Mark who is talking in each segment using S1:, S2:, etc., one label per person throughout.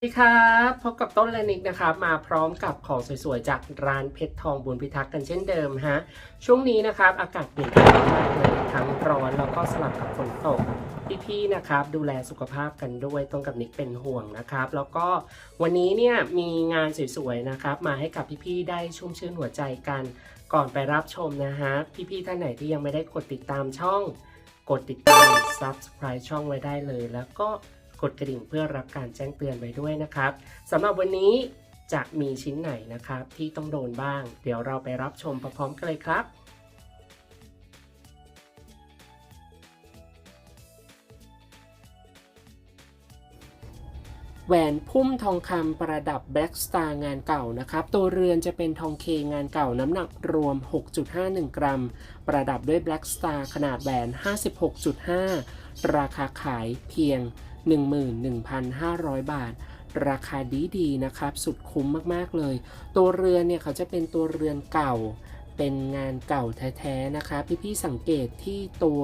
S1: สวัสดีครับพบกับต้นและนิกนะครับมาพร้อมกับของสวยๆ จากร้านเพชรทองบุญพิทักษ์กันเช่นเดิมฮะช่วงนี้นะครับอากาศเปลี่ยนแปลงมากเลยทั้งร้อนแล้วก็สลับกับฝนตกพี่ๆนะครับดูแลสุขภาพกันด้วยต้นกับนิกเป็นห่วงนะครับ แล้วก็วันนี้เนี่ยมีงานสวยๆนะครับมาให้กับพี่ๆได้ชุ่มชื่นหัวใจกัน ก่อนไปรับชมนะฮะพี่ๆท่านไหนที่ยังไม่ได้กดติดตามช่อง กดติดตาม subscribe ช่องไว้ได้เลย แล้วก็ กดกระดิ่งเพื่อรับการแจ้งเตือนไว้ด้วยนะครับสำหรับวันนี้จะมีชิ้นไหนนะครับที่ต้องโดนบ้าง เดี๋ยวเราไปรับชมพร้อมๆกันเลยครับแหวนพุ่มทองคำประดับ Black Star งานเก่านะครับ ตัวเรือนจะเป็นทองเคงานเก่าน้ำหนักรวม 6.51 กรัม ประดับด้วย Black Star ขนาดแหวน 56.5 ราคาขายเพียง 11,500 บาท ราคาดีดีๆนะครับ สุดคุ้มมากๆเลย ตัวเรือนเนี่ยเขาจะเป็นตัวเรือนเก่า เป็นงานเก่าแท้ๆนะคะพี่ๆสังเกตที่ตัว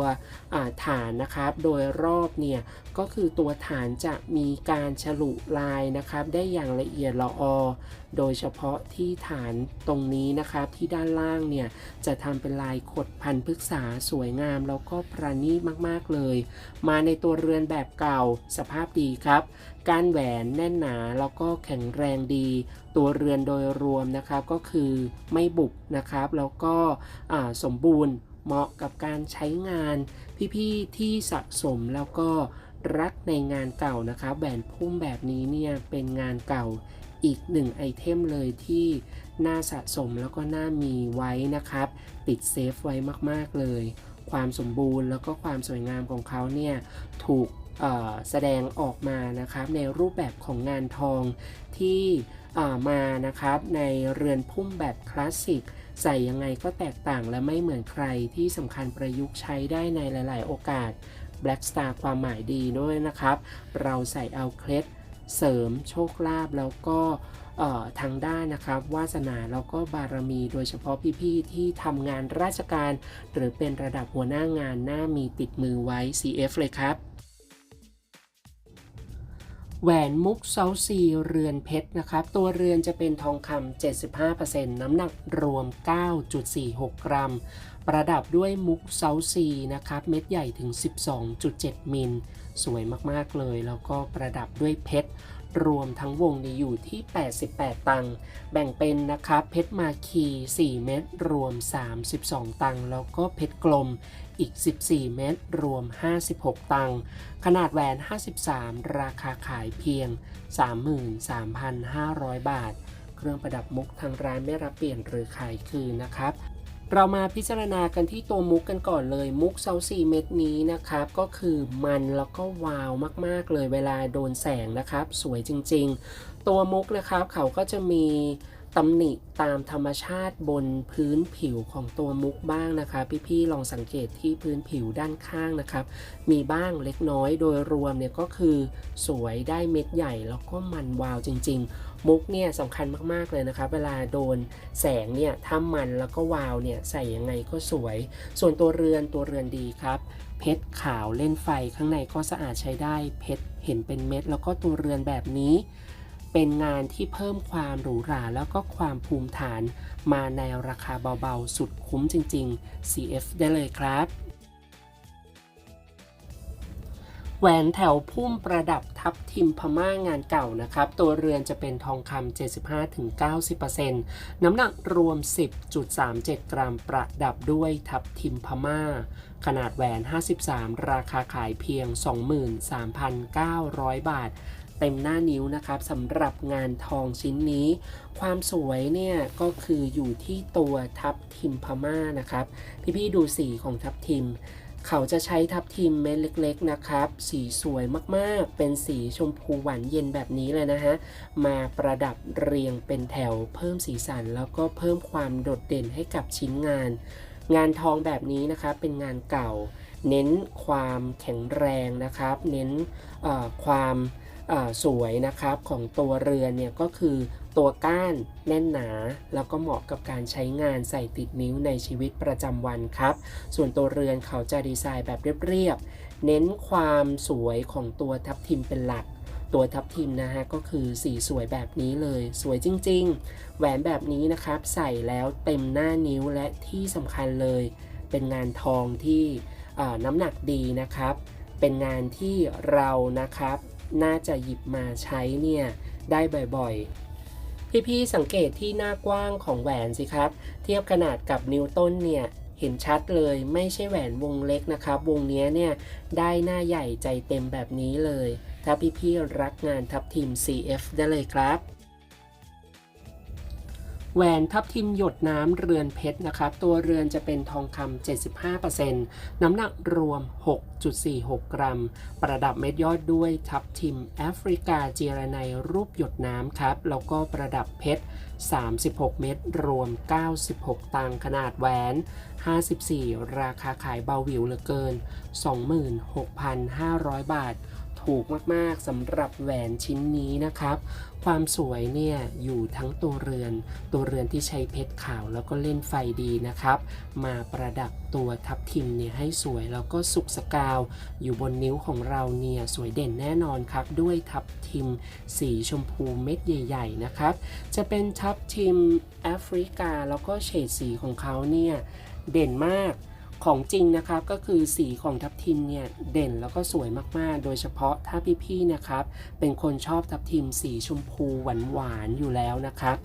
S1: ฐานนะครับ โดยรอบเนี่ยก็คือตัวฐานจะมีการฉลุลายนะครับ ได้อย่างละเอียดละออ โดยเฉพาะที่ฐานตรงนี้นะครับที่ด้านล่างเนี่ยจะทำเป็นลายขดพันพฤกษาสวยงามแล้วก็ประณีตมากๆเลย มาในตัวเรือนแบบเก่าสภาพดีครับการแหวนแน่นหนาแล้วก็แข็งแรงดี ตัวเรือนโดยรวมนะครับก็คือไม่บุบนะครับ แล้วก็สมบูรณ์เหมาะกับการใช้งาน พี่ๆที่สะสมแล้วก็รักในงานเก่านะครับแหวนพุ่มแบบนี้เนี่ยเป็นงานเก่า อีกหนึ่งไอเทมเลยที่น่าสะสมแล้วก็น่ามีไว้นะครับ ติดเซฟไว้มากๆเลย ความสมบูรณ์แล้วก็ความสวยงามของเขาเนี่ยถูกแสดงออกมานะครับในรูปแบบของงานทองที่มานะครับในเรือนพุ่มแบบคลาสสิกใส่ยังไงก็แตกต่างและไม่เหมือนใครที่สำคัญประยุกต์ใช้ได้ในหลาย ๆ โอกาส Black Star ความหมายดีด้วยนะครับ เราใส่เอาเคล็ด เสริมโชคลาภแล้วก็ทางด้านนะครับวาสนาแล้วก็บารมีโดยเฉพาะพี่ๆที่ทำงานราชการ หรือเป็นระดับหัวหน้างานหน้ามีติดมือไว้ CF เลยครับแหวนมุกเซาซีเรือนเพชรนะครับ ตัวเรือนจะเป็นทองคำ75%น้ำหนักรวม 9.46 กรัม ประดับด้วยมุกเซาซีนะครับ เม็ดใหญ่ถึง 12.7 มิล สวยมากๆเลย แล้วก็ประดับด้วยเพชร รวมทั้งวงนี้อยู่ที่ 88 ตังค์แบ่งเป็นนะครับ เพชรมาคี 4 เม็ดรวม 32 ตังค์แล้วก็เพชรกลมอีก 14 เม็ดรวม 56 ตังค์ขนาดแหวน 53 ราคาขายเพียง 33,500 บาท เครื่องประดับมุกทางร้านไม่รับเปลี่ยนหรือขายคืนนะครับ เรามาพิจารณากันที่ตัวมุกกันก่อนเลย มุกเซาซีเม็ดนี้นะครับ ก็คือมันแล้วก็วาวมากๆเลยเวลาโดนแสงนะครับ สวยจริงๆ ตัวมุกนะครับเขาก็จะมีตำหนิตามธรรมชาติบนพื้นผิวของตัวมุกบ้างนะคะ พี่ๆลองสังเกตที่พื้นผิวด้านข้างนะครับ มีบ้างเล็กน้อยโดยรวมเนี่ยก็คือสวยได้เม็ดใหญ่แล้วก็มันวาวจริง ๆ มุกเนี่ยสำคัญมากๆเลยนะครับ เวลาโดนแสงเนี่ยถ้ามันแล้วก็วาวเนี่ยใส่ยังไงก็สวย ส่วนตัวเรือนตัวเรือนดีครับ เพชรขาวเล่นไฟข้างในก็สะอาดใช้ได้ เพชรเห็นเป็นเม็ด แล้วก็ตัวเรือนแบบนี้ เป็นงานที่เพิ่มความหรูหราแล้วก็ความภูมิฐาน มาในราคาเบาๆ สุดคุ้มจริง ๆ CF ได้เลยครับ แหวนแถวพุ่มประดับทับทิมพม่างานเก่านะครับ ตัวเรือนจะเป็นทองคำ75-90%น้ำหนักรวม 10.37 กรัมประดับด้วยทับทิมพม่า ขนาดแหวน 53 ราคาขายเพียง 23,900 บาท เต็มหน้านิ้วนะครับสำหรับงานทองชิ้นนี้ ความสวยเนี่ยก็คืออยู่ที่ตัวทับทิมพม่านะครับ พี่ๆดูสีของทับทิม เขาจะใช้ทับทิมเม็ดเล็ก ๆนะครับ สีสวยมากๆ เป็นสีชมพูหวานเย็นแบบนี้เลยนะฮะ มาประดับเรียงเป็นแถวเพิ่มสีสัน แล้วก็เพิ่มความโดดเด่นให้กับชิ้นงาน งานทองแบบนี้นะครับเป็นงานเก่า เน้นความแข็งแรงนะครับ เน้นความ สวยนะครับของตัวเรือนเนี่ยก็คือตัวก้านแน่นหนา แล้วก็เหมาะกับการใช้งานใส่ติดนิ้วในชีวิตประจำวันครับ ส่วนตัวเรือนเขาจะดีไซน์แบบเรียบๆเน้นความสวยของตัวทับทิมเป็นหลัก ตัวทับทิมนะฮะก็คือสีสวยแบบนี้เลย สวยจริง ๆ แหวนแบบนี้นะครับ ใส่แล้วเต็มหน้านิ้วและที่สำคัญเลย เป็นงานทองที่น้ำหนักดีนะครับ เป็นงานที่เรานะครับ น่าจะหยิบมาใช้เนี่ยได้บ่อยๆ พี่ๆสังเกตที่หน้ากว้างของแหวนสิครับ เทียบขนาดกับนิ้วต้นเนี่ยเห็นชัดเลยไม่ใช่แหวนวงเล็กนะครับ วงนี้เนี่ยได้หน้าใหญ่ใจเต็มแบบนี้เลย ถ้าพี่ๆรักงานทับทีม CF ได้เลยครับ แหวนทับทิมหยดน้ำเรือนเพชรนะครับ ตัวเรือนจะเป็นทองคำ75%น้ำหนักรวม 6.46 กรัม ประดับเม็ดยอดด้วยทับทิมแอฟริกาเจรไนรูปหยดน้ำครับ แล้วก็ประดับเพชร 36 เม็ดรวม 96 ตังขนาดแหวน 54 ราคาขายเบาหวิวเหลือเกิน 26,500 บาท ถูกมากๆสำหรับแหวนชิ้นนี้นะครับ ความสวยเนี่ยอยู่ทั้งตัวเรือน ตัวเรือนที่ใช้เพชรขาวแล้วก็เล่นไฟดีนะครับ มาประดับตัวทับทิมเนี่ยให้สวยแล้วก็สุกสกาว อยู่บนนิ้วของเราเนี่ยสวยเด่นแน่นอนครับ ด้วยทับทิมสีชมพูเม็ดใหญ่ ๆ นะครับ จะเป็นทับทิมแอฟริกาแล้วก็เฉดสีของเขาเนี่ยเด่นมาก ของจริงนะครับก็คือสีของทับทิมเนี่ยเด่นแล้วก็สวยมากๆ โดยเฉพาะถ้าพี่ๆนะครับเป็นคนชอบทับทิมสีชมพูหวานๆอยู่แล้วนะครับ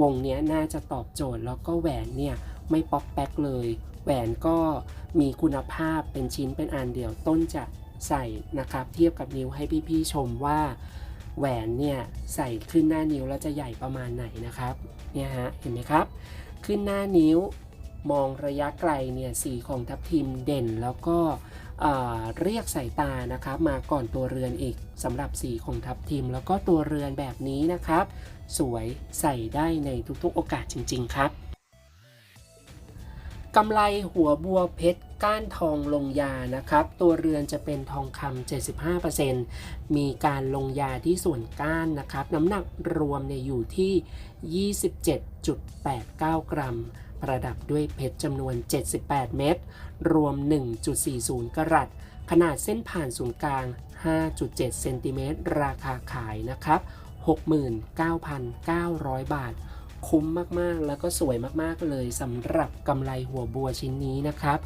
S1: วงนี้น่าจะตอบโจทย์แล้วก็แหวนเนี่ยไม่ป๊อกแป๊กเลย แหวนก็มีคุณภาพเป็นชิ้นเป็นอันเดียวต้นจะใส่นะครับ เทียบกับนิ้วให้พี่ๆชมว่าแหวนเนี่ยใส่ขึ้นหน้านิ้วแล้วจะใหญ่ประมาณไหนนะครับเนี่ยฮะเห็นไหมครับ ขึ้นหน้านิ้ว มองระยะไกลเนี่ยสีของทับทิมเด่นแล้วก็เอ่อเรียกสายตานะครับมาก่อนตัวเรือนอีกสำหรับสีของทับทิม แล้วก็ตัวเรือนแบบนี้นะครับ สวยใส่ได้ในทุกๆโอกาสจริง ๆ ครับกำไรหัวบัวเพชรก้านทองลงยานะครับ ตัวเรือนจะเป็นทองคำ75%มีการลงยาที่ส่วนก้านนะครับ น้ำหนักรวมเนี่ยอยู่ที่ 27.89 กรัม ประดับด้วยเพชรจำนวน 78 เม็ดรวม 1.40 กรัตขนาดเส้นผ่านศูนย์กลาง 5.7 เซนติเมตรราคาขายนะครับ 69,900 บาท คุ้มมากๆ แล้วก็สวยมากๆเลยสำหรับกำไรหัวบัวชิ้นนี้นะครับ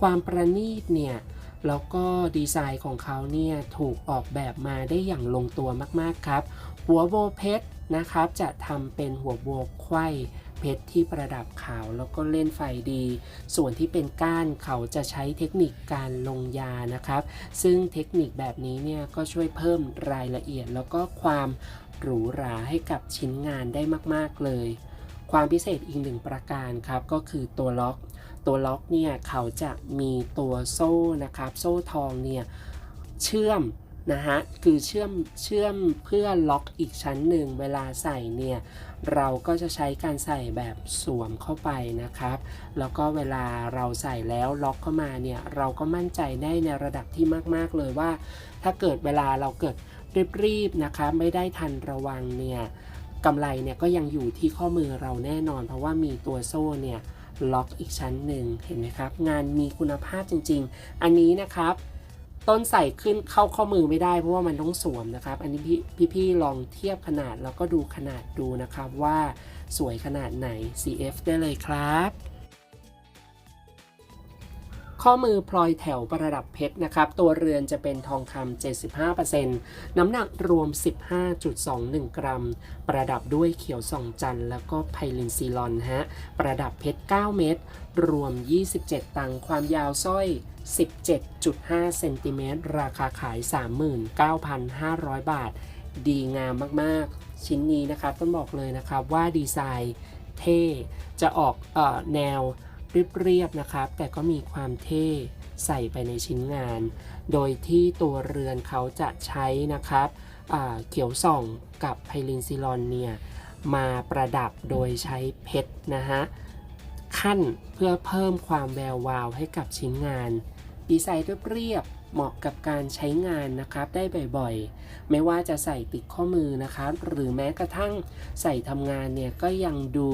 S1: ความประณีตเนี่ยแล้วก็ดีไซน์ของเขาเนี่ยถูกออกแบบมาได้อย่างลงตัวมากๆครับ หัวโบเพชรนะครับจะทำเป็นหัวโบไขว้ เพชรที่ประดับขาวแล้วก็เล่นไฟดี ส่วนที่เป็นก้านเขาจะใช้เทคนิคการลงยานะครับ ซึ่งเทคนิคแบบนี้เนี่ยก็ช่วยเพิ่มรายละเอียด แล้วก็ความหรูหราให้กับชิ้นงานได้มากๆเลย ความพิเศษอีกหนึ่งประการครับก็คือตัวล็อก ตัวล็อกเนี่ยเขาจะมีตัวโซ่นะครับ โซ่ทองเนี่ยเชื่อม นะฮะคือเชื่อมเชื่อมเพื่อล็อกอีกชั้นหนึ่งเวลาใส่เนี่ยเราก็จะใช้การใส่แบบสวมเข้าไปนะครับ แล้วก็เวลาเราใส่แล้วล็อกเข้ามาเนี่ยเราก็มั่นใจได้ในระดับที่มากๆเลยว่า ถ้าเกิดเวลาเราเกิดรีบๆนะคะไม่ได้ทันระวังเนี่ยกำไรเนี่ยก็ยังอยู่ที่ข้อมือเราแน่นอน เพราะว่ามีตัวโซ่เนี่ยล็อกอีกชั้นหนึ่งเห็นไหมครับ งานมีคุณภาพจริง ๆ อันนี้นะครับ ต้นใส่ขึ้นเข้าข้อมือไม่ได้เพราะว่ามันต้องสวมนะครับ อันนี้พี่พี่ๆลองเทียบขนาดแล้วก็ดูขนาดดูนะครับว่าสวยขนาดไหน CF ได้เลยครับ ข้อมือพลอยแถวประดับเพชรนะครับ ตัวเรือนจะเป็นทองคำ75%น้ำหนักรวม 15.21 กรัม ประดับด้วยเขียวส่องจันทร์แล้วก็ไพลินซีลอนฮะ ประดับเพชร 9 เม็ด รวม 27 ตังความยาวสร้อย 17.5 เซนติเมตร ราคาขาย 39,500 บาท ดีงามมาก ๆ ชิ้นนี้นะครับต้องบอกเลยนะครับว่าดีไซน์เท่ จะออกออแนว เรียบๆนะครับ แต่ก็มีความเท่ใส่ไปในชิ้นงาน โดยที่ตัวเรือนเขาจะใช้นะครับเขียวส่องกับไพลินซิลอนเนี่ยมาประดับโดยใช้เพชรนะฮะขั้นเพื่อเพิ่มความแวววาวให้กับชิ้นงาน ดีไซน์เรียบ เหมาะกับการใช้งานนะครับได้บ่อยๆ ไม่ว่าจะใส่ติดข้อมือนะครับ หรือแม้กระทั่งใส่ทำงานเนี่ยก็ยังดู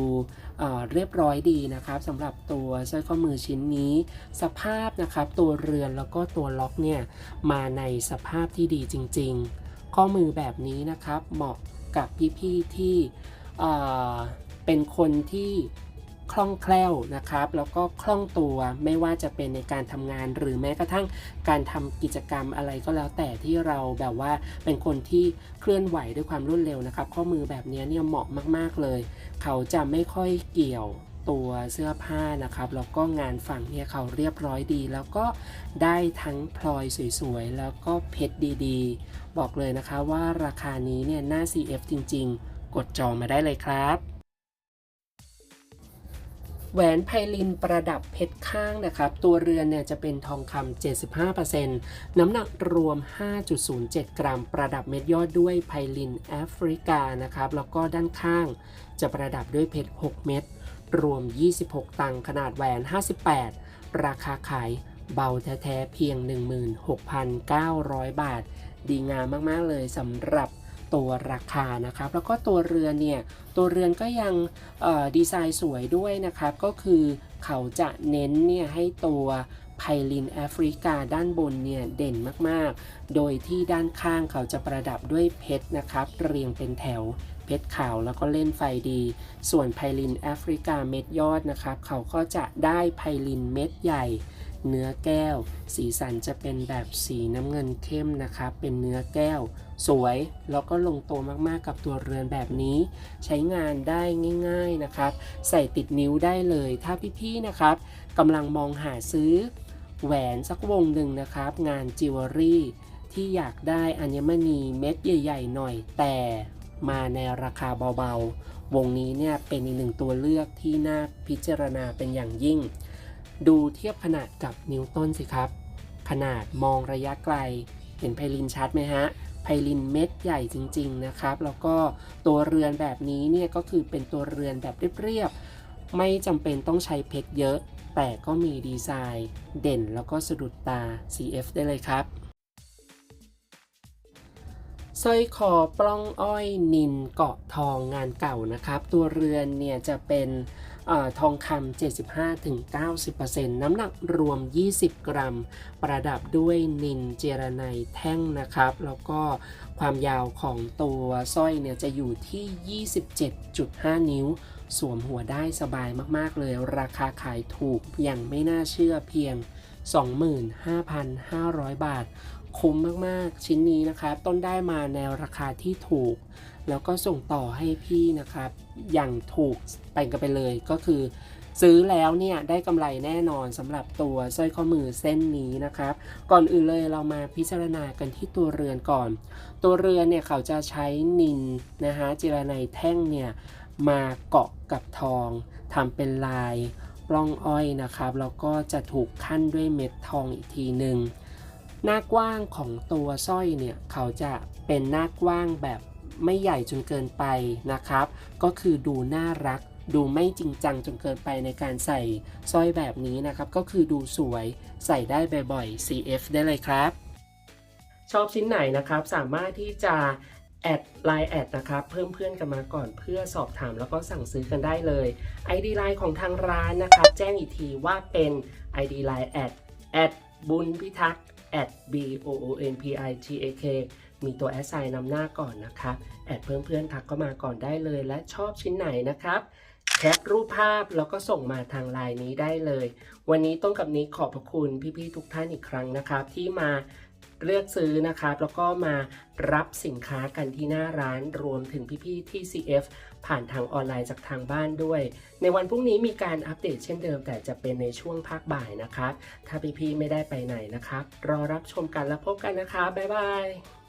S1: เเรียบร้อยดีนะครับสำหรับตัวสร้อยข้อมือชิ้นนี้ สภาพนะครับตัวเรือนแล้วก็ตัวล็อกเนี่ยมาในสภาพที่ดีจริง ๆ ข้อมือแบบนี้นะครับเหมาะกับพี่ๆที่เอ่เป็นคนที่ คล่องแคล่วนะครับ แล้วก็คล่องตัวไม่ว่าจะเป็นในการทำงาน หรือแม้กระทั่งการทำกิจกรรมอะไรก็แล้วแต่ที่เราแบบว่าเป็นคนที่เคลื่อนไหวด้วยความรวดเร็วนะครับ ข้อมือแบบนี้เนี่ยเหมาะมาก ๆเลย เขาจะไม่ค่อยเกี่ยวตัวเสื้อผ้านะครับ แล้วก็งานฝั่งเนี่ยเขาเรียบร้อยดี แล้วก็ได้ทั้งพลอยสวยๆ แล้วก็เพชรดีๆ บอกเลยนะคะว่าราคานี้เนี่ยหน้า CF จริง ๆ กดจองมาได้เลยครับ แหวนไพลินประดับเพชรข้างนะครับ ตัวเรือนเนี่ยจะเป็นทองคำ75%น้ำหนักรวม 5.07 กรัม ประดับเม็ดยอดด้วยไพลินแอฟริกานะครับ แล้วก็ด้านข้างจะประดับด้วยเพชร 6 เม็ด รวม 26 ตังค์ขนาดแหวน 58 ราคาขายเบาแท้ๆเพียง 16,900 บาท ดีงามมาก ๆ เลยสำหรับ ตัวราคานะครับ แล้วก็ตัวเรือนเนี่ย ตัวเรือนก็ยังดีไซน์สวยด้วยนะครับ ก็คือเขาจะเน้นเนี่ยให้ตัวไพลินแอฟริกาด้านบนเนี่ยเด่นมากๆ โดยที่ด้านข้างเขาจะประดับด้วยเพชรนะครับ เรียงเป็นแถวเพชรขาวแล้วก็เล่นไฟดี ส่วนไพลินแอฟริกาเม็ดยอดนะครับ เขาก็จะได้ไพลินเม็ดใหญ่ เนื้อแก้ว สีสันจะเป็นแบบสีน้ำเงินเข้มนะครับเป็นเนื้อแก้ว สวยแล้วก็ลงตัวมากๆกับตัวเรือนแบบนี้ ใช้งานได้ง่าย ๆนะครับ ใส่ติดนิ้วได้เลย ถ้าพี่ๆนะครับกำลังมองหาซื้อ แหวนสักวงหนึ่งนะครับ งานจิวเวลรี่ที่อยากได้อัญมณีเม็ดใหญ่ ๆ หน่อยแต่มาในราคาเบาๆ วงนี้เนี่ยเป็นอีกหนึ่งตัวเลือกที่น่าพิจารณาเป็นอย่างยิ่ง ดูเทียบขนาดกับนิ้วต้นสิครับ ขนาดมองระยะไกล เห็นไพลินชัดไหมฮะไพลินเม็ดใหญ่จริง ๆ นะครับ แล้วก็ตัวเรือนแบบนี้เนี่ยก็คือเป็นตัวเรือนแบบเรียบๆ ไม่จำเป็นต้องใช้เพชรเยอะ แต่ก็มีดีไซน์ เด่นแล้วก็สะดุดตา CF ได้เลยครับสร้อยคอปล้องอ้อยนินเกาะทองงานเก่านะครับ ตัวเรือนเนี่ยจะเป็น ทองคำ75-90%น้ำหนักรวม 20 กรัม ประดับด้วยนินเจรไนแท่งนะครับ แล้วก็ความยาวของตัวสร้อยเนี่ยจะอยู่ที่ 27.5 นิ้ว สวมหัวได้สบายมาก ๆ เลย ราคาขายถูกอย่างไม่น่าเชื่อเพียง 25,500 บาท คุ้มมาก ๆ ชิ้นนี้นะครับ ต้นได้มาในราคาที่ถูก แล้วก็ส่งต่อให้พี่นะครับ อย่างถูกไปกันไปเลยก็คือ ซื้อแล้วเนี่ยได้กำไรแน่นอนสำหรับตัวสร้อยข้อมือเส้นนี้นะครับ ก่อนอื่นเลยเรามาพิจารณากันที่ตัวเรือนก่อน ตัวเรือนเนี่ยเขาจะใช้นินนะฮะจิรนัยแท่งเนี่ยมาเกาะกับทองทำเป็นลายปล้องอ้อยนะครับแล้วก็จะถูกขั้นด้วยเม็ดทองอีกทีหนึ่งหน้ากว้างของตัวสร้อยเนี่ยเขาจะเป็นหน้ากว้างแบบ ไม่ใหญ่จนเกินไปนะครับ ก็คือดูน่ารัก ดูไม่จริงจังจนเกินไปในการใส่สร้อยแบบนี้นะครับ ก็คือดูสวยใส่ได้บ่อยๆ CF ได้เลยครับ ชอบชิ้นไหนนะครับ สามารถที่จะแอดไลน์แอดนะครับเพิ่มเพื่อนกันมาก่อนเพื่อสอบถามแล้วก็สั่งซื้อกันได้เลย ID ไลน์ของทางร้านนะครับ แจ้งอีกทีว่าเป็น ID ไลน์แอดแอดบุญพิทักษ์ at b o o n p i t a k มีตัวแอสไซน์นำหน้าก่อนนะครับ แอดเพื่อนเพื่อนๆทักเข้ามาก่อนได้เลย และชอบชิ้นไหนนะครับ แคปรูปภาพแล้วก็ส่งมาทางไลน์นี้ได้เลย วันนี้ต้นกับนี้ขอบพระคุณพี่ๆทุกท่านอีกครั้งนะครับ ที่มาเลือกซื้อนะครับ แล้วก็มารับสินค้ากันที่หน้าร้านรวมถึงพี่ๆที่ CF ผ่านทางออนไลน์จากทางบ้านด้วย ในวันพรุ่งนี้มีการอัปเดตเช่นเดิม แต่จะเป็นในช่วงภาคบ่ายนะครับ ถ้าพี่ๆไม่ได้ไปไหนนะครับ รอรับชมกันแล้วพบกันนะครับบ๊ายบาย